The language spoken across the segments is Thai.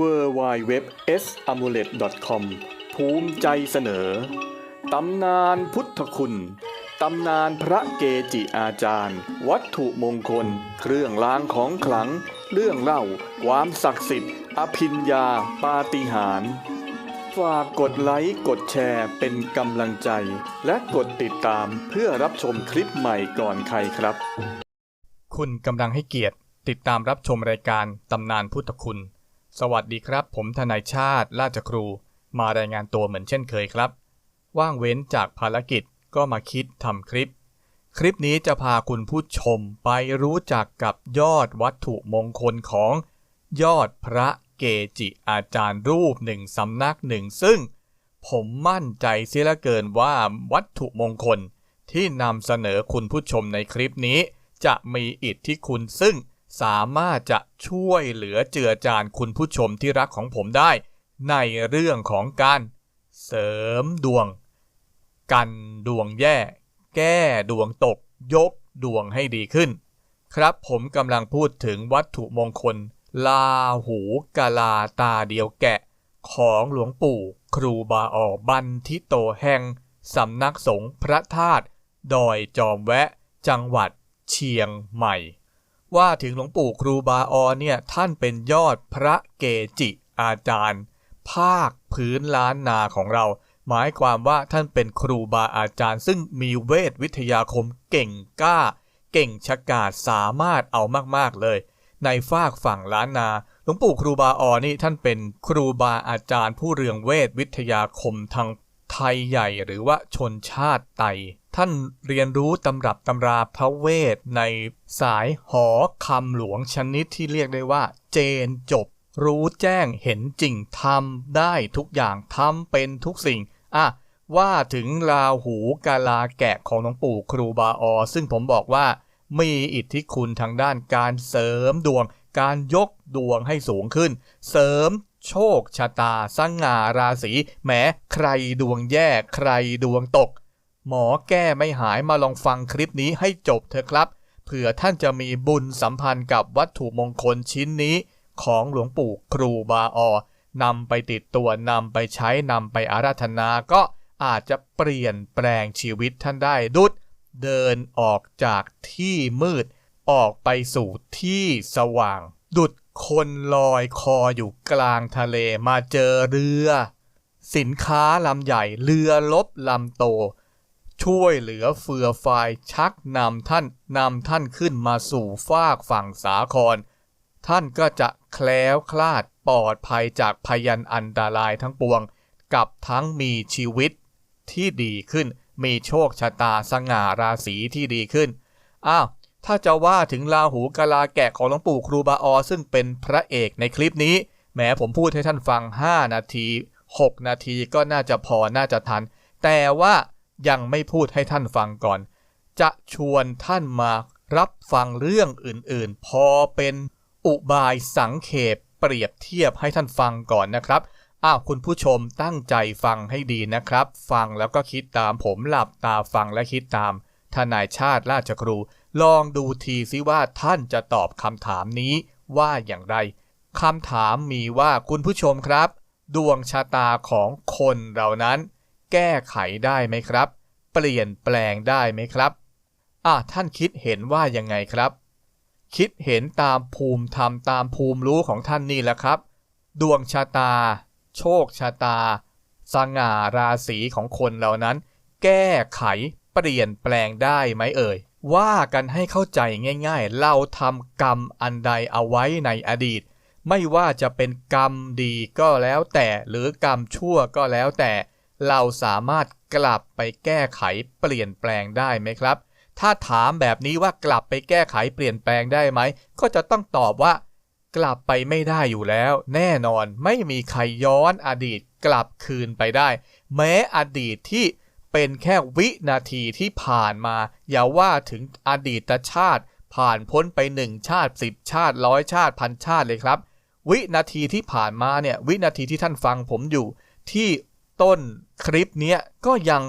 w w w s a m u l e t c o m ภูมิใจเสนอ ตำนานพุทธคุณ ตำนานพระเกจิอาจารย์ วัตถุมงคล เครื่องรางของขลัง เรื่องเล่า ความศักดิ์สิทธิ์ อภิญญาปาฏิหาริย์ฝากกดไลค์กดแชร์เป็นกำลังใจ และกดติดตามเพื่อรับชมคลิปใหม่ก่อนใครครับ คุณกำลังให้เกียรติ ติดตามรับชมรายการตำนานพุทธคุณ สวัสดีครับ ผมทนายชาติ ราชครู มารายงานตัวเหมือนเช่นเคยครับ ว่างเว้นจากภารกิจก็มาคิดทำคลิป คลิปนี้จะพาคุณผู้ชมไปรู้จักกับยอดวัตถุมงคลของ ยอดพระเกจิอาจารย์รูปหนึ่งสำนักหนึ่ง ซึ่ง ผมมั่นใจเสียลือเกินว่าวัตถุมงคลที่นำเสนอคุณผู้ชมในคลิปนี้ จะมีอิทธิคุณซึ่ง สามารถจะช่วยเหลือเจือจานคุณผู้ชมที่รักของผมได้ ในเรื่องของการเสริมดวง กันดวงแย่ แก้ดวงตก ยกดวงให้ดีขึ้น ครับผมกำลังพูดถึงวัตถุมงคล ลาหูกาลาตาเดียวแกะ ของหลวงปู่ ครูบาออบันทิโตแห่งสำนักสงฆ์พระธาตุดอยจอมแวะ จังหวัดเชียงใหม่ ว่าถึงหลวงปู่ครูบาออเนี่ยท่านเป็นยอดพระเกจิอาจารย์ ภาคพื้นล้านนาของเรา หมายความว่าท่านเป็นครูบาอาจารย์ ซึ่งมีเวทวิทยาคมเก่งกล้า เก่งชะกาจสามารถเอามากๆเลย ในฝากฝั่งล้านนาหลวงปู่ครูบาออนี่ท่านเป็นครูบาอาจารย์ ผู้เรืองเวทวิทยาคมทางไทยใหญ่หรือว่าชนชาติไต ท่านเรียนรู้ตำรับตำราพระเวทในสายหอคำหลวงชนิดที่เรียกได้ว่า เจนจบ รู้แจ้งเห็นจริงทำได้ทุกอย่างทำเป็นทุกสิ่งอะว่าถึงราหูกาลาแกะของหลวงปู่ครูบาออ ซึ่งผมบอกว่า มีอิทธิคุณทางด้านการเสริมดวง การยกดวงให้สูงขึ้น เสริมโชคชะตาสง่าราศีแหมใครดวงแย่ใครดวงตก หมอแก้ไม่หายมาลองฟังคลิปนี้ให้จบเถอะครับ เผื่อท่านจะมีบุญสัมพันธ์กับวัตถุมงคลชิ้นนี้ ของหลวงปู่ครูบาออนำไปติดตัวนำไปใช้นำไปอาราธนาก็อาจจะเปลี่ยนแปลงชีวิตท่านได้ดุดเดินออกจากที่มืด ออกไปสู่ที่สว่าง ดุดคนลอยคออยู่กลางทะเลมาเจอเรือ สินค้าลำใหญ่เรือลบลำโต ช่วยเหลือเฟือไฟชักนำท่านนำท่านขึ้นมาสู่ฟากฝั่งสาคร ท่านก็จะแคล้วคลาดปลอดภัยจากพยันอันตรายทั้งปวง กับทั้งมีชีวิตที่ดีขึ้น มีโชคชะตาสง่าราศีที่ดีขึ้น อ้าว ถ้าจะว่าถึงราหูกาลาแกะของหลวงปู่ครูบาออซึ่งเป็นพระเอกในคลิปนี้ แม้ผมพูดให้ท่านฟัง 5 นาที 6 นาทีก็น่าจะพอน่าจะทัน แต่ว่า ยังไม่พูดให้ท่านฟังก่อน จะชวนท่านมารับฟังเรื่องอื่นๆ พอเป็นอุบายสังเขปเปรียบเทียบให้ท่านฟังก่อนนะครับอ้าวคุณผู้ชมตั้งใจฟังให้ดีนะครับ ฟังแล้วก็คิดตามผมหลับตาฟังและคิดตามทนายชาติราชครู ลองดูทีซิว่าท่านจะตอบคำถามนี้ว่าอย่างไรคำถามมีว่าคุณผู้ชมครับ ดวงชะตาของคนเรานั้น แก้ไขได้ไหมครับ เปลี่ยนแปลงได้ไหมครับอะท่านคิดเห็นว่ายังไงครับ คิดเห็นตามภูมิธรรมตามภูมิรู้ของท่านนี่แหละครับ ดวงชะตา โชคชะตา สง่าราศีของคนเหล่านั้น แก้ไขเปลี่ยนแปลงได้ไหมเอ่ย ว่ากันให้เข้าใจง่าย ๆ เราทำกรรมอันใดเอาไว้ในอดีต ไม่ว่าจะเป็นกรรมดีก็แล้วแต่หรือกรรมชั่วก็แล้วแต่ เราสามารถกลับไปแก้ไขเปลี่ยนแปลงได้ไหมครับ ถ้าถามแบบนี้ว่ากลับไปแก้ไขเปลี่ยนแปลงได้ไหม ก็จะต้องตอบว่า กลับไปไม่ได้อยู่แล้ว แน่นอนไม่มีใครย้อนอดีตกลับคืนไปได้ แม้อดีตที่เป็นแค่วินาทีที่ผ่านมา อย่าว่าถึงอดีตชาติ ผ่านพ้นไปหนึ่งชาติสิบชาติร้อยชาติพันชาติเลยครับ วินาทีที่ผ่านมาเนี่ยวินาทีที่ท่านฟังผมอยู่ ที่ ต้นคลิปเนี้ยก็ยัง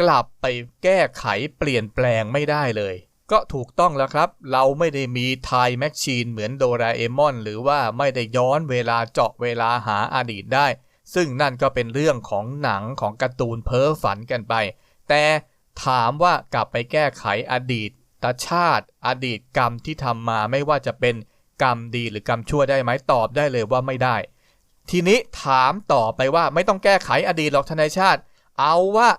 กลับไปแก้ไขเปลี่ยนแปลงไม่ได้เลย ก็ถูกต้องแล้วครับ เราไม่ได้มีไทม์แมชชีนเหมือนโดราเอมอน หรือว่าไม่ได้ย้อนเวลาเจาะเวลาหาอดีตได้ ซึ่งนั่นก็เป็นเรื่องของหนังของการ์ตูนเพ้อฝันกันไป แต่ถามว่ากลับไปแก้ไขอดีตตชาติ อดีตกรรมที่ทำมาไม่ว่าจะเป็นกรรมดีหรือกรรมชั่วได้ไหมตอบได้เลยว่าไม่ได้ ทีนี้ถามต่อไปว่าไม่ต้องแก้ไขอดีตหรอกทนายชาติ เอาว่า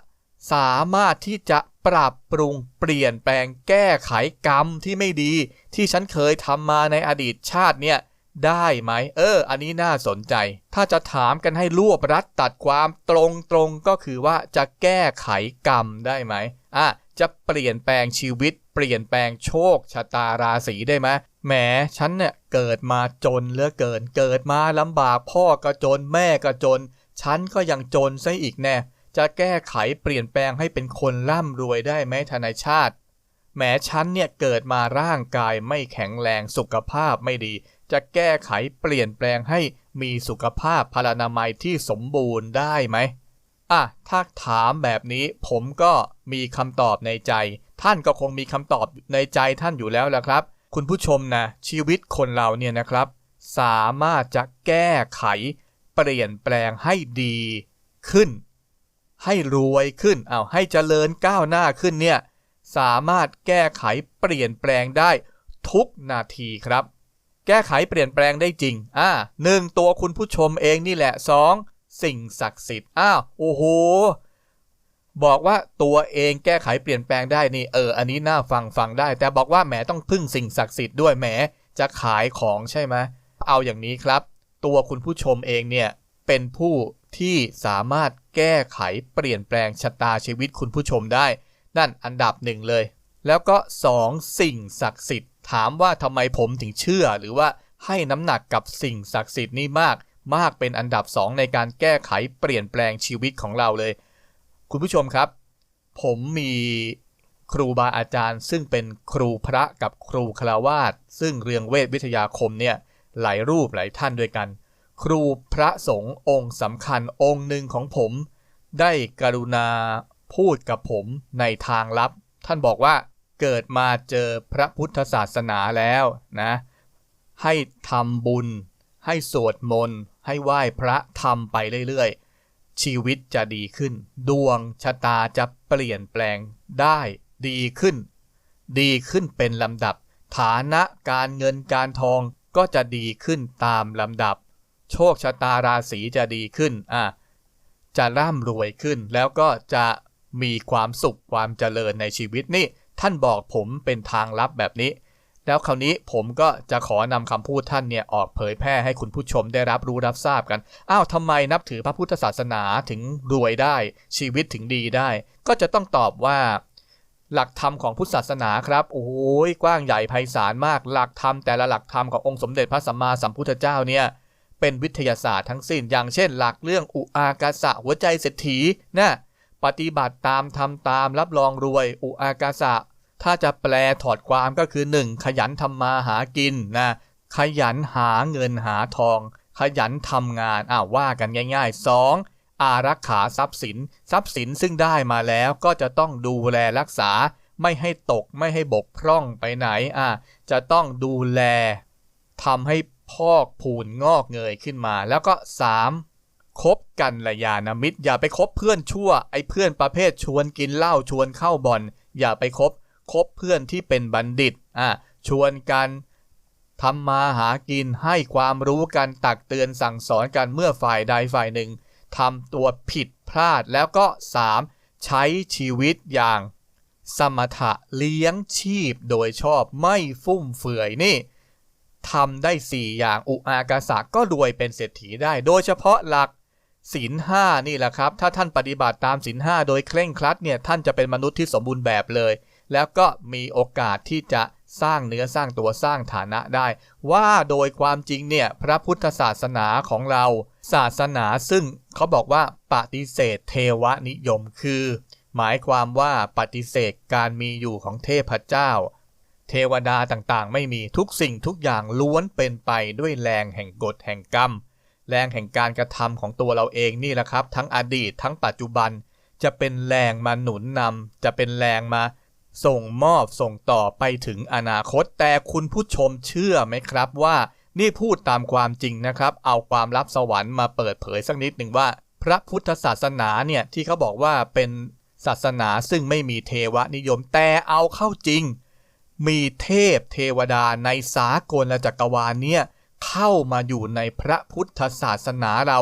สามารถที่จะปรับปรุงเปลี่ยนแปลงแก้ไขกรรมที่ไม่ดี ที่ฉันเคยทำมาในอดีตชาติเนี่ยได้ไหม เออ อันนี้น่าสนใจ ถ้าจะถามกันให้รวบรัดตัดความตรงตรงๆก็คือว่าจะแก้ไขกรรมได้ไหมอะ จะเปลี่ยนแปลงชีวิต เปลี่ยนแปลงโชคชะตาราศีได้ไหมแหมฉันเนี่ยเกิดมาจนเหลือเกิน เกิดมาลำบากพ่อก็จนแม่ก็จน ฉันก็ยังจนซะอีกแน่ จะแก้ไขเปลี่ยนแปลงให้เป็นคนร่ำรวยได้ไหมทนายชาติ แหมฉันเนี่ยเกิดมาร่างกายไม่แข็งแรงสุขภาพไม่ดี จะแก้ไขเปลี่ยนแปลงให้มีสุขภาพพลานามัยที่สมบูรณ์ได้ไหม อะถ้าถามแบบนี้ผมก็มีคำตอบในใจ ท่านก็คงมีคำตอบในใจท่านอยู่แล้วละครับ คุณผู้ชมนะชีวิตคนเราเนี่ยนะครับ สามารถจะแก้ไข เปลี่ยนแปลงให้ดีขึ้น ให้รวยขึ้นเอาให้เจริญก้าวหน้าขึ้นเนี่ยสามารถแก้ไขเปลี่ยนแปลงได้ทุกนาทีครับ แก้ไขเปลี่ยนแปลงได้จริง อ่าหนึ่งตัวคุณผู้ชมเองนี่แหละสอง สิ่งศักดิ์สิทธิ์อ้าวโอ้โหบอกว่าตัวเองแก้ไขเปลี่ยนแปลงได้นี่เออ อันนี้น่าฟังฟังได้ แต่บอกว่าแหมต้องพึ่งสิ่งศักดิ์สิทธิ์ด้วยแหมจะขายของใช่ไหมเอาอย่างนี้ครับ ตัวคุณผู้ชมเองเนี่ยเป็นผู้ที่สามารถแก้ไขเปลี่ยนแปลงชะตาชีวิตคุณผู้ชมได้ นั่นอันดับหนึ่งเลย แล้วก็ 2. สิ่งศักดิ์สิทธิ์ถามว่าทำไมผมถึงเชื่อ หรือว่าให้น้ำหนักกับสิ่งศักดิ์สิทธิ์นี่มาก มากเป็นอันดับ 2 ในการแก้ไขเปลี่ยนแปลงชีวิตของเราเลย คุณผู้ชมครับ ผมมีครูบาอาจารย์ ซึ่งเป็นครูพระกับครูคาวาสซึ่งเรืองเวทวิทยาคมเนี่ยหลายรูปหลายท่านด้วยกัน ครูพระสงฆ์องค์สำคัญองค์หนึ่งของผม ได้กรุณาพูดกับผมในทางลับ ท่านบอกว่าเกิดมาเจอพระพุทธศาสนาแล้วนะ ให้ทำบุญ ให้สวดมนต์ ให้ไหว้พระทำไปเรื่อยๆ ชีวิตจะดีขึ้น ดวงชะตาจะเปลี่ยนแปลงได้ดีขึ้น ดีขึ้นเป็นลำดับ ฐานะการเงินการทองก็จะดีขึ้นตามลำดับ โชคชะตาราศีจะดีขึ้นอะจะร่ำรวยขึ้นแล้วก็จะมีความสุขความเจริญในชีวิตนี่ท่านบอกผมเป็นทางลับแบบนี้ แล้วคราวนี้ผมก็จะขอนำคำพูดท่านเนี่ยออกเผยแพร่ให้คุณผู้ชมได้รับรู้รับทราบกัน อ้าวทำไมนับถือพระพุทธศาสนาถึงรวยได้ ชีวิตถึงดีได้ ก็จะต้องตอบว่า หลักธรรมของพุทธศาสนาครับโอ้ยกว้างใหญ่ไพศาลมาก หลักธรรมแต่ละหลักธรรมขององค์สมเด็จพระสัมมาสัมพุทธเจ้าเนี่ยเป็นวิทยาศาสตร์ทั้งสิ้น อย่างเช่น หลักเรื่องอุอากาสะหัวใจเศรษฐีนะปฏิบัติตามทำตามรับรองรวย อุอากาสะ ถ้าจะแปลถอดความก็คือ 1. ขยันทำมาหากินนะขยันหาเงินหาทอง ขยันทำงานอ้าวว่ากันง่าย ๆ 2. อารักขาทรัพย์สิน ทรัพย์สินซึ่งได้มาแล้วก็จะต้องดูแลรักษา ไม่ให้ตกไม่ให้บกพร่องไปไหนอะจะต้องดูแลทำให้พอกพูนงอกเงยขึ้นมา แล้วก็ 3. คบกันระยาณมิตร อย่าไปคบเพื่อนชั่วไอ้เพื่อนประเภทชวนกินเหล้าชวนเข้าบ่อน อย่าไปคบ คบเพื่อนที่เป็นบัณฑิตอะชวนกันทำมาหากินให้ความรู้กันตักเตือนสั่งสอนกันเมื่อฝ่ายใดฝ่ายหนึ่งทำตัวผิดพลาดแล้วก็ 3. ใช้ชีวิตอย่างสมถะเลี้ยงชีพโดยชอบไม่ฟุ่มเฟือยนี่ทำได้ 4 อย่างอุอากาสะก็รวยเป็นเศรษฐีได้ โดยเฉพาะหลักศีลห้านี่แหละครับ ถ้าท่านปฏิบัติตามศีลห้าโดยเคร่งครัดเนี่ยท่านจะเป็นมนุษย์ที่สมบูรณ์แบบเลย แล้วก็มีโอกาสที่จะสร้างเนื้อสร้างตัวสร้างฐานะได้ ว่าโดยความจริงเนี่ยพระพุทธศาสนาของเราศาสนาซึ่งเขาบอกว่าปฏิเสธเทวนิยมคือ หมายความว่าปฏิเสธการมีอยู่ของเทพเจ้า เทวดาต่างๆ ไม่มีทุกสิ่งทุกอย่างล้วนเป็นไปด้วยแรงแห่งกฎแห่งกรรม แรงแห่งการกระทำของตัวเราเองนี่แหละครับ ทั้งอดีตทั้งปัจจุบัน จะเป็นแรงมาหนุนนำจะเป็นแรงมา ส่งมอบส่งต่อไปถึงอนาคต แต่คุณผู้ชมเชื่อไหมครับว่านี่พูดตามความจริงนะครับ เอาความลับสวรรค์มาเปิดเผยสักนิดหนึ่งว่า พระพุทธศาสนาเนี่ยที่เขาบอกว่าเป็นศาสนาซึ่งไม่มีเทวนิยมแต่เอาเข้าจริง มีเทพเทวดาในสากลจักรวาลเนี่ยเข้ามาอยู่ในพระพุทธศาสนาเรา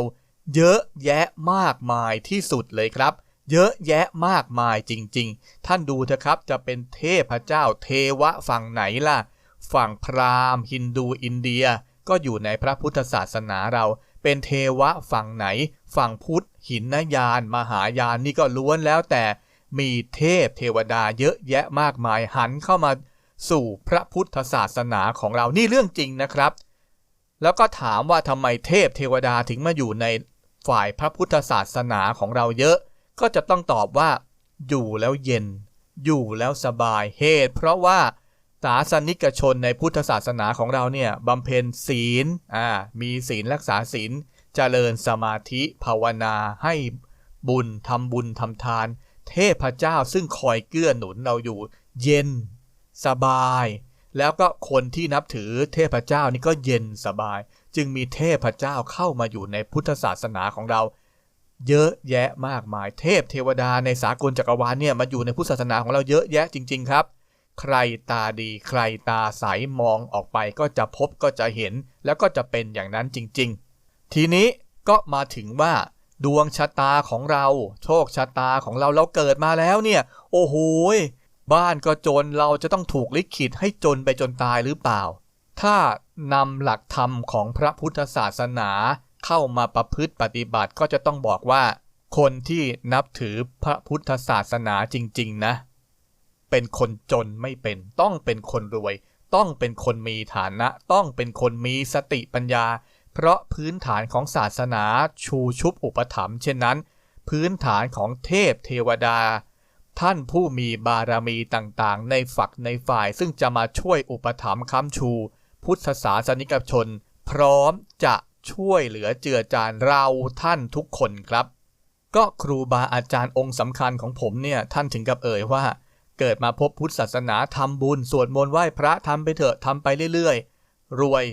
เยอะแยะมากมายที่สุดเลยครับ เยอะแยะมากมายจริง ๆ ท่านดูเถอะครับจะเป็นเทพเจ้าเทวะฝั่งไหนล่ะ ฝั่งพราหมณ์ฮินดูอินเดีย ก็อยู่ในพระพุทธศาสนาเรา เป็นเทวะฝั่งไหน ฝั่งพุทธ หินนยาน มหายานนี่ก็ล้วนแล้วแต่มีเทพเทวดาเยอะแยะมากมายหันเข้ามาสู่พระพุทธศาสนาของเรานี่เรื่องจริงนะครับ แล้วก็ถามว่าทำไมเทพเทวดาถึงมาอยู่ในฝ่ายพระพุทธศาสนาของเราเยอะ ก็จะต้องตอบว่า อยู่แล้วเย็น อยู่แล้วสบายเหตุ เพราะว่าศาสนิกชนในพุทธศาสนาของเราเนี่ยบำเพ็ญศีลอ่ามีศีลรักษาศีลเจริญสมาธิภาวนาให้บุญทำบุญทำทาน เทพเจ้าซึ่งคอยเกื้อหนุนเราอยู่ เย็น สบาย แล้วก็คนที่นับถือเทพเจ้านี่ก็เย็นสบาย จึงมีเทพเจ้าเข้ามาอยู่ในพุทธศาสนาของเรา เยอะแยะมากมาย เทพเทวดาในสากลจักรวาลเนี่ยมาอยู่ในพุทธศาสนาของเราเยอะแยะจริง ๆ ครับ ใครตาดีใครตาใสมองออกไปก็จะพบก็จะเห็น แล้วก็จะเป็นอย่างนั้นจริง ๆ ทีนี้ก็มาถึงว่าดวงชะตาของเรา โชคชะตาของเราเราเกิดมาแล้วเนี่ย โอ้โหบ้านก็จนเราจะต้องถูกลิขิตให้จนไปจนตายหรือเปล่า ถ้านำหลักธรรมของพระพุทธศาสนา เข้ามาประพฤติปฏิบัติก็จะต้องบอกว่า คนที่นับถือพระพุทธศาสนาจริง ๆ นะ เป็นคนจนไม่เป็น ต้องเป็นคนรวย ต้องเป็นคนมีฐานะ ต้องเป็นคนมีสติปัญญา เพราะพื้นฐานของศาสนาชูชุบอุปถัมภ์เช่นนั้น พื้นฐานของเทพเทวดา ท่านผู้มีบารมีต่างๆ ในฝักในฝ่ายซึ่งจะมาช่วยอุปถัมภ์ค้ำชู พุทธศาสนิกชน พร้อมจะ ช่วยเหลือเจือจานเราท่านทุกคนครับ ก็ครูบาอาจารย์องค์สำคัญของผมเนี่ยท่านถึงกับเอ่ยว่า เกิดมาพบพุทธศาสนาทำบุญสวดมนต์ไหว้พระทำไปเถอะทำไปเรื่อยๆ รวย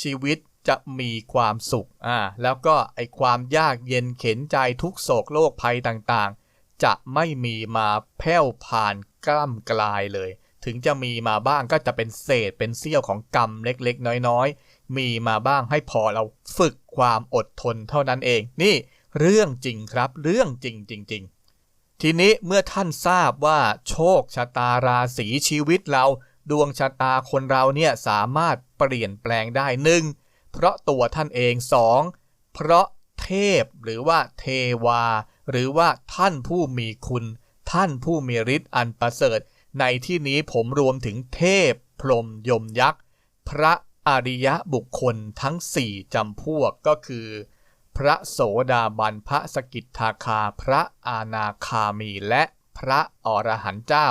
ชีวิตจะมีความสุข อ่า แล้วก็ไอความยากเย็นเข็นใจทุกโศกโรคภัยต่างๆ จะไม่มีมาแผ่วผ่านกล้ำกลายเลย ถึงจะมีมาบ้างก็จะเป็นเศษเป็นเสี้ยวของกรรมเล็กๆ น้อยๆ มีมาบ้างให้พอเราฝึกความอดทนเท่านั้นเอง นี่เรื่องจริงครับ เรื่องจริงจริงๆทีนี้เมื่อท่านทราบว่า โชคชะตาราศีชีวิตเรา ดวงชะตาคนเราเนี่ยสามารถเปลี่ยนแปลงได้หนึ่งเพราะตัวท่านเองสองเพราะเทพหรือว่าเทวา หรือว่าท่านผู้มีคุณ ท่านผู้มีฤทธิ์อันประเสริฐ ในที่นี้ผมรวมถึงเทพ พรหมยมยักษ์ พระ อริยะบุคคลทั้งสี่จำพวกก็คือ พระโสดาบันพระสกิทาคา พระอานาคามีและพระอรหันต์เจ้า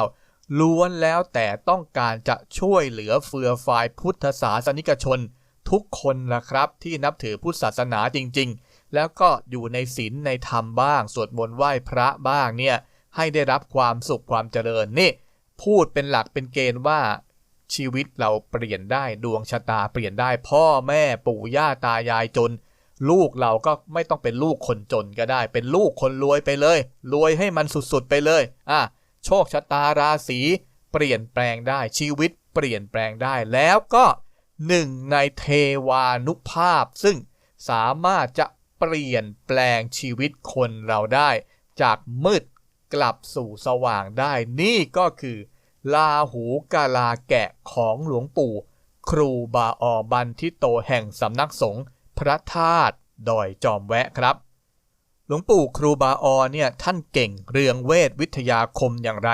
ล้วนแล้วแต่ต้องการจะช่วยเหลือเฟือฟายพุทธศาสนิกชน ทุกคนละครับที่นับถือพุทธศาสนาจริง ๆ แล้วก็อยู่ในศีลในธรรมบ้าง สวดมนต์ไหว้พระบ้างเนี่ยให้ได้รับความสุขความเจริญนี่พูดเป็นหลักเป็นเกณฑ์ว่า ชีวิตเราเปลี่ยนได้ดวงชะตาเปลี่ยนได้ พ่อแม่ปู่ย่าตายายจน ลูกเราก็ไม่ต้องเป็นลูกคนจนก็ได้ เป็นลูกคนรวยไปเลย รวยให้มันสุดๆไปเลยอะโชคชะตาราศีเปลี่ยนแปลงได้ชีวิตเปลี่ยนแปลงได้แล้วก็หนึ่งในเทวานุภาพ ซึ่งสามารถจะเปลี่ยนแปลงชีวิตคนเราได้ จากมืดกลับสู่สว่างได้ นี่ก็คือ ลาหูกาลาแกะของหลวงปู่ ครูบาออบันทิโตแห่งสำนักสงฆ์พระธาตุดอยจอมแวะครับ หลวงปู่ครูบาออเนี่ยท่านเก่งเรื่องเวทวิทยาคมอย่างไร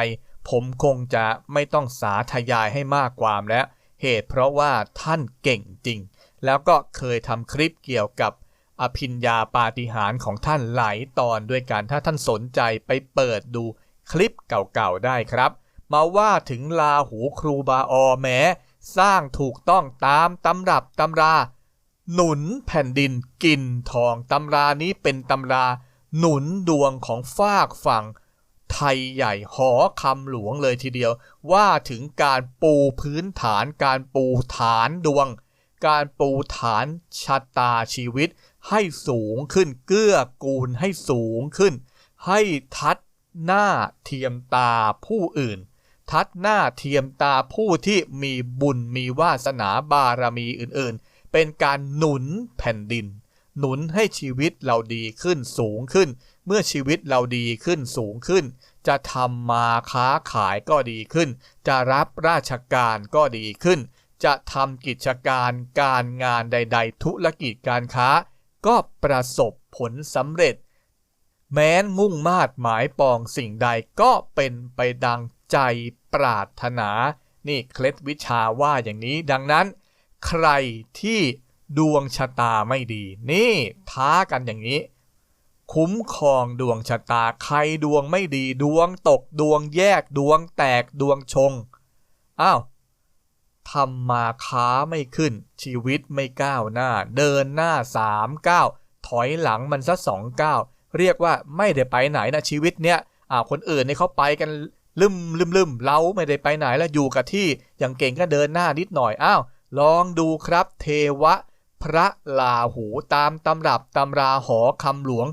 ผมคงจะไม่ต้องสาธยายให้มากความแล้ว เหตุเพราะว่าท่านเก่งจริง แล้วก็เคยทำคลิปเกี่ยวกับอภิญญาปาฏิหาริย์ของท่านหลายตอนด้วยกันถ้าท่านสนใจไปเปิดดูคลิปเก่าๆได้ครับ มาว่าถึงลาหูครูบาอแม้สร้างถูกต้องตามตำรับตำรา หนุนแผ่นดินกินทองตำรานี้เป็นตำรา หนุนดวงของฟากฝั่ง ไทยใหญ่หอคำหลวงเลยทีเดียว ว่าถึงการปูพื้นฐานการปูฐานดวง การปูฐานชะตาชีวิต ให้สูงขึ้นเกื้อกูลให้สูงขึ้น ให้ทัดหน้าเทียมตาผู้อื่น ทัดหน้าเทียมตาผู้ที่มีบุญมีวาสนาบารมีอื่นๆ เป็นการหนุนแผ่นดิน หนุนให้ชีวิตเราดีขึ้นสูงขึ้น เมื่อชีวิตเราดีขึ้นสูงขึ้น จะทำมาค้าขายก็ดีขึ้น จะรับราชการก็ดีขึ้น จะทำกิจการการงานใด ๆ ธุรกิจการค้า ก็ประสบผลสำเร็จ แม้นมุ่งมาดหมายปองสิ่งใดก็เป็นไปดัง ใจปรารถนา นี่เคล็ดวิชาว่าอย่างนี้ดังนั้น ใครที่ดวงชะตาไม่ดี นี่ท้ากันอย่างนี้ คุ้มครองดวงชะตาใครดวงไม่ดี ดวงตกดวงแยกดวงแตกดวงชงอ้าวทำมาค้าไม่ขึ้น ชีวิตไม่ก้าวหน้า เดินหน้าสามก้าวถอยหลังมันซะสองก้าวเรียกว่าไม่ได้ไปไหนนะชีวิตเนี้ยอ่าคนอื่นนี่เขาไปกัน ลืมลืมลืมเราไม่ได้ไปไหนแล้วอยู่กับที่อย่างเก่งก็เดินหน้านิดหน่อยอ้าวลองดูครับ เทวะ พระลาหูตามตำรับตำราหอคำหลวง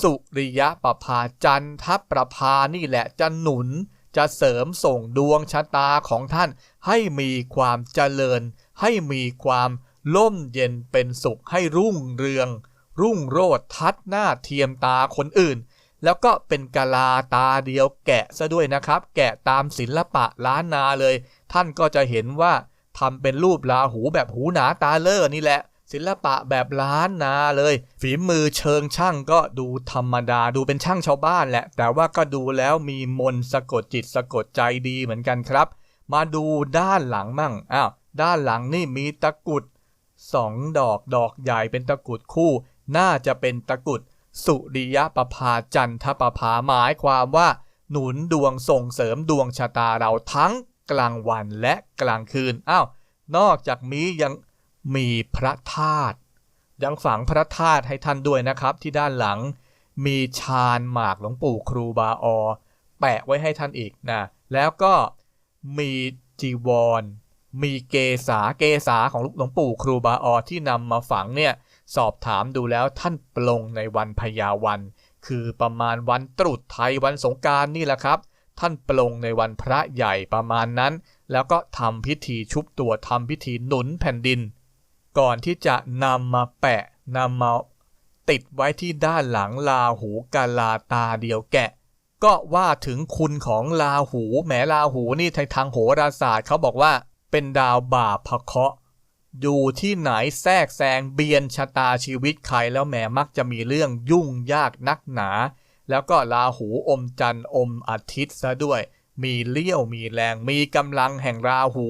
สุริยะประภาจันทประภานี่แหละจะหนุน จะเสริมส่งดวงชะตาของท่าน ให้มีความเจริญ ให้มีความล่มเย็นเป็นสุขให้รุ่งเรือง รุ่งโรจน์ทัดหน้าเทียมตาคนอื่น แล้วก็เป็นกาลาตาเดียวแกะซะด้วยนะครับ แกะตามศิลปะล้านนาเลย ท่านก็จะเห็นว่าทำเป็นรูปลาหูแบบหูหนาตาเล่อนี่แหละศิลปะแบบล้านนาเลย ฝีมือเชิงช่างก็ดูธรรมดาดูเป็นช่างชาวบ้านแหละ แต่ว่าก็ดูแล้วมีมนสะกดจิตสะกดใจดีเหมือนกันครับ มาดูด้านหลังมั่งอ้าวด้านหลังนี่มีตะกุดสองดอกดอกใหญ่เป็นตะกุดคู่ น่าจะเป็นตะกุด สุริยประภาจันทประภาหมายความว่า หนุนดวงส่งเสริมดวงชะตาเราทั้งกลางวันและกลางคืนอ้าวนอกจากนี้ยังมีพระธาตุยังฝังพระธาตุให้ท่านด้วยนะครับ ที่ด้านหลัง มีชาญหมากหลวงปู่ครูบาออแปะไว้ให้ท่านอีกนะแล้วก็มีจีวร มีเกษาเกษาของหลวงปู่ครูบาออที่นำมาฝังเนี่ย สอบถามดูแล้วท่านปลงในวันพญาวัน คือประมาณวันตรุษไทยวันสงการนี่แหละครับ ท่านปลงในวันพระใหญ่ประมาณนั้น แล้วก็ทำพิธีชุบตัวทำพิธีหนุนแผ่นดิน ก่อนที่จะนำมาแปะนำมาติดไว้ที่ด้านหลังลาหูกาลาตาเดียวแกะ ก็ว่าถึงคุณของลาหูแหมลาหูนี่ในทางโหราศาสตร์เขาบอกว่า เป็นดาวบาปพะเคาะ อยู่ที่ไหนแทรกแซงเบียนชะตาชีวิตใครแล้วแหมมักจะมีเรื่องยุ่งยากนักหนา แล้วก็ลาหูอมจันทร์อมอาทิตย์ซะด้วย มีเลี้ยวมีแรงมีกำลังแห่งราหู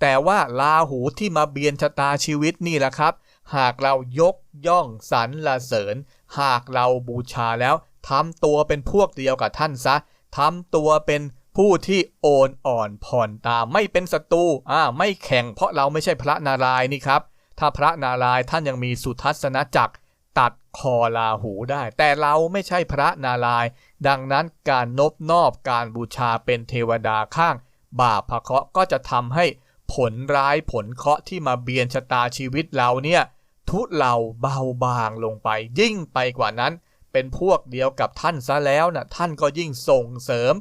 แต่ว่าลาหูที่มาเบียนชะตาชีวิตนี่แหละครับ หากเรายกย่องสรรละเสริญ หากเราบูชาแล้วทำตัวเป็นพวกเดียวกับท่านซะทำตัวเป็น ผู้ที่โอนอ่อนผ่อนตามไม่เป็นศัตรูอ่าไม่แข่งเพราะเราไม่ใช่พระนารายณ์นี่ครับ ถ้าพระนารายณ์ท่านยังมีสุทัศนจักร ตัดคอลาหูได้ แต่เราไม่ใช่พระนารายณ์ดังนั้นการนบนอบการบูชาเป็นเทวดาข้าง บาปพระเคราะห์ก็จะทำให้ผลร้ายผลเคราะห์ที่มาเบียนชะตาชีวิตเราเนี่ยทุเลาเบาบางลงไป ยิ่งไปกว่านั้น เป็นพวกเดียวกับท่านซะแล้วน่ะท่านก็ยิ่งส่งเสริม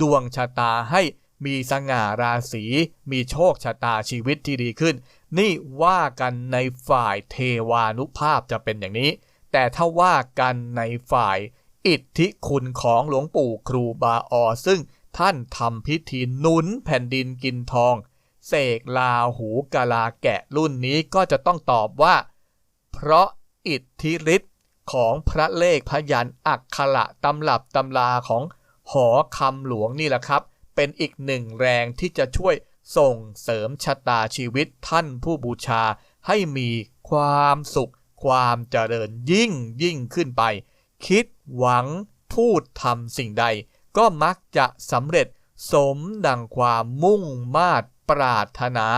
ดวงชะตาให้มีสง่าราศีมีโชคชะตาชีวิตที่ดีขึ้น นี่ว่ากันในฝ่ายเทวานุภาพจะเป็นอย่างนี้ แต่ถ้าว่ากันในฝ่ายอิทธิคุณของหลวงปู่ครูบาออซึ่งท่านทำพิธีนุนแผ่นดินกินทอง เสกลาหูกาลาแกะรุ่นนี้ก็จะต้องตอบว่า เพราะอิทธิฤทธิ์ของพระเลขพยันอักขระตำรับตำราของ หอคำหลวงนี่แหละครับ เป็นอีกหนึ่งแรงที่จะช่วยส่งเสริมชะตาชีวิตท่านผู้บูชา ให้มีความสุข ความเจริญยิ่งยิ่งขึ้นไป คิดหวังพูดทำสิ่งใด ก็มักจะสำเร็จสมดังความมุ่งมาตรปรารถนา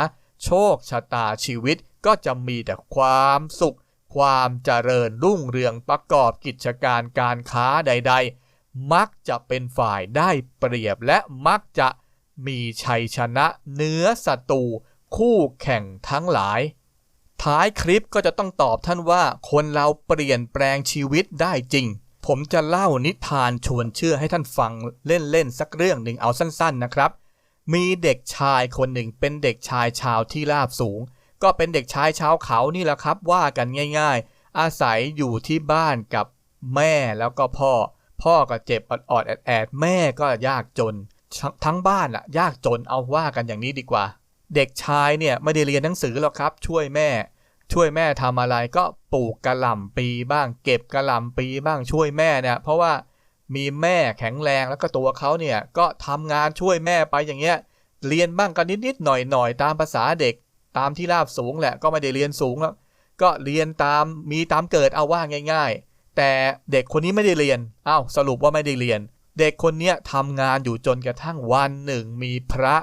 โชคชะตาชีวิตก็จะมีแต่ความสุข ความเจริญรุ่งเรืองประกอบกิจการการค้าใด ๆ มักจะเป็นฝ่ายได้เปรียบและมักจะมีชัยชนะเหนือศัตรูคู่แข่งทั้งหลาย ท้ายคลิปก็จะต้องตอบท่านว่าคนเราเปลี่ยนแปลงชีวิตได้จริง ผมจะเล่านิทานชวนเชื่อให้ท่านฟังเล่นๆสักเรื่องหนึ่งเอาสั้นๆนะครับ มีเด็กชายคนหนึ่งเป็นเด็กชายชาวที่ราบสูง ก็เป็นเด็กชายชาวเขานี่แหละครับว่ากันง่าย ๆ อาศัยอยู่ที่บ้านกับแม่แล้วก็พ่อ พ่อก็เจ็บออดๆแอดแม่ก็ยากจนททั้งบ้านอะยากจนเอาว่ากันอย่างนี้ดีกว่า เด็กชายเนี่ยไม่ได้เรียนหนังสือหรอกครับ ช่วยแม่ ช่วยแม่ทำอะไรก็ปลูกกระหล่ำปีบ้าง เก็บกระหล่ำปีบ้างช่วยแม่เนี่ยเพราะว่ามีแม่แข็งแรงแล้วก็ตัวเขาเนี่ยก็ทำงานช่วยแม่ไปอย่างเงี้ยเรียนบ้างก็นิดๆหน่อยๆตามภาษาเด็กตามที่ราบสูงแหละก็ไม่ได้เรียนสูงแล้วก็เรียนตามมีตามเกิดเอาว่าง่ายๆ แต่เด็กคนนี้ไม่ได้เรียนอ้าวสรุปว่าไม่ได้เรียน เด็กคนเนี้ทำงานอยู่จนกระทั่งวันหนึ่งมีพระ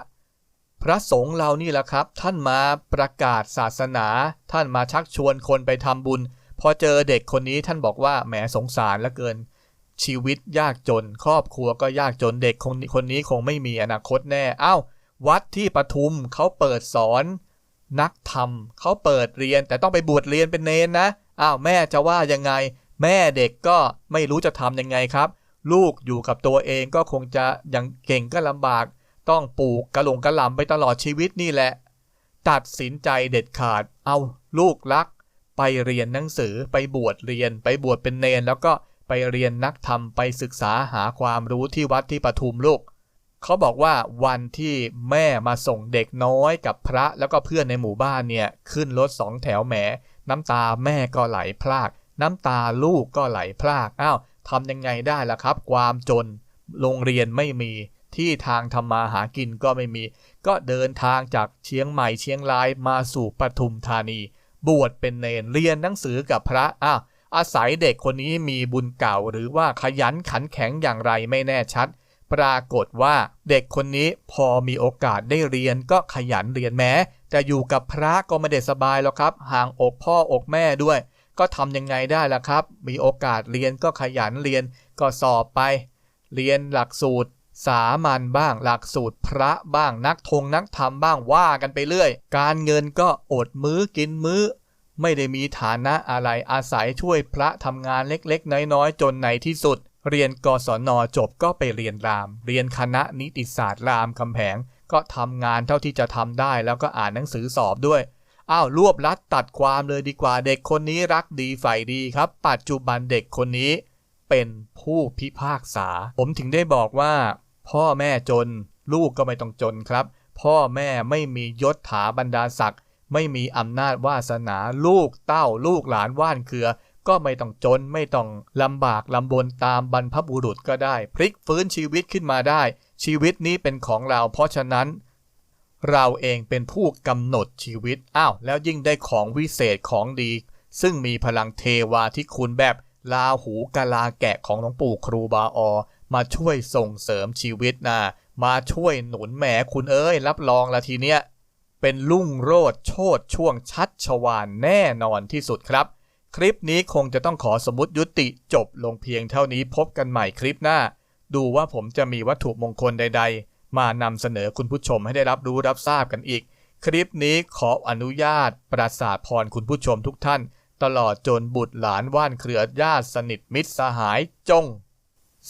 พระสงฆ์เรานี่แหละครับ ท่านมาประกาศศาสนา ท่านมาชักชวนคนไปทำบุญ พอเจอเด็กคนนี้ท่านบอกว่าแหมสงสารเหลือเกิน ชีวิตยากจน ครอบครัวก็ยากจนเด็กคนนี้คนนี้คงไม่มีอนาคตแน่อ้าววัดที่ปทุมเขาเปิดสอน นักธรรมเขาเปิดเรียนแต่ต้องไปบวชเรียนเป็นเนนนะอ้าวแม่จะว่ายังไง แม่เด็กก็ไม่รู้จะทำยังไงครับ ลูกอยู่กับตัวเองก็คงจะยังเก่งก็ลำบาก ต้องปลูกกระหลงกระหล่ำไปตลอดชีวิตนี่แหละ ตัดสินใจเด็ดขาด เอาลูกรัก ไปเรียนหนังสือไปบวชเรียน ไปบวชเป็นเนน แล้วก็ไปเรียนนักธรรมไปศึกษาหาความรู้ที่วัดที่ปทุมลูกเขาบอกว่าวันที่แม่มาส่งเด็กน้อยกับพระแล้วก็เพื่อนในหมู่บ้านเนี่ย ขึ้นรถสองแถวแหมน้ำตาแม่ก็ไหลพราก น้ำตาลูกก็ไหลพราก อ้าวทำยังไงได้ล่ะครับ ความจน โรงเรียนไม่มี ที่ทางทำมาหากินก็ไม่มี ก็เดินทางจากเชียงใหม่เชียงรายมาสู่ปทุมธานี บวชเป็นเนรเรียนหนังสือกับพระ อ้าวอาศัยเด็กคนนี้มีบุญเก่า หรือว่าขยันขันแข็งอย่างไรไม่แน่ชัด ปรากฏว่าเด็กคนนี้พอมีโอกาสได้เรียนก็ขยันเรียนแม้แต่อยู่กับพระก็ไม่ได้สบายหรอกครับ ห่างอกพ่ออกแม่ด้วย ก็ทำยังไงได้ล่ะครับ มีโอกาสเรียนก็ขยันเรียนก็สอบไป เรียนหลักสูตร สามัญบ้าง หลักสูตรพระบ้างนักทงนักธรรมบ้างว่ากันไปเรื่อย การเงินก็อดมื้อกินมื้อ ไม่ได้มีฐานะอะไรอาศัยช่วยพระทำงานเล็กๆ น้อยๆ จนในที่สุด เรียนกศนจบก็ไปเรียนราม เรียนคณะนิติศาสตร์รามคำแหงก็ทำงานเท่าที่จะทำได้แล้วก็อ่านหนังสือสอบด้วย อ้าวรวบลัดตัดความเลยดีกว่าเด็กคนนี้รักดีใฝ่ดีครับ ปัจจุบันเด็กคนนี้เป็นผู้พิพากษา ผมถึงได้บอกว่า พ่อแม่จน ลูกก็ไม่ต้องจนครับ พ่อแม่ไม่มียศถาบรรดาศักดิ์ไม่มีอำนาจวาสนาลูกเต้าลูกหลานว่านเครือ ก็ไม่ต้องจนไม่ต้องลำบากลำบนตามบรรพบุรุษก็ได้ พลิกฟื้นชีวิตขึ้นมาได้ ชีวิตนี้เป็นของเรา เพราะฉะนั้น เราเองเป็นผู้กำหนดชีวิต อ้าว แล้วยิ่งได้ของวิเศษของดี ซึ่งมีพลังเทวาที่คุณแบบลาหูกาลาแกะของหลวงปู่ครูบาออ มาช่วยส่งเสริมชีวิตนะมาช่วยหนุนแหมคุณเอ้ย รับรองละทีเนี้ย เป็นลุ่งโรดโชดช่วงชัดชวานแน่นอนที่สุดครับ คลิปนี้คงจะต้องขอสมมติยุติจบลงเพียงเท่านี้พบกันใหม่คลิปหน้า ดูว่าผมจะมีวัตถุมงคลใด ๆ มานำเสนอคุณผู้ชมให้ได้รับรู้รับทราบกันอีก คลิปนี้ขออนุญาตประสาทพรคุณผู้ชมทุกท่าน ตลอดจนบุตรหลานว่านเครือญาติสนิทมิตรสหายจง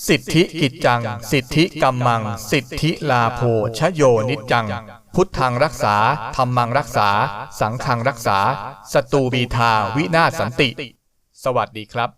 สิทธิกิจจัง สิทธิกัมมัง สิทธิลาโภชโยนิจจัง พุทธังรักษาธรรมังรักษา สังฆังรักษาสตูบีทาวินาศสันติ สวัสดีครับ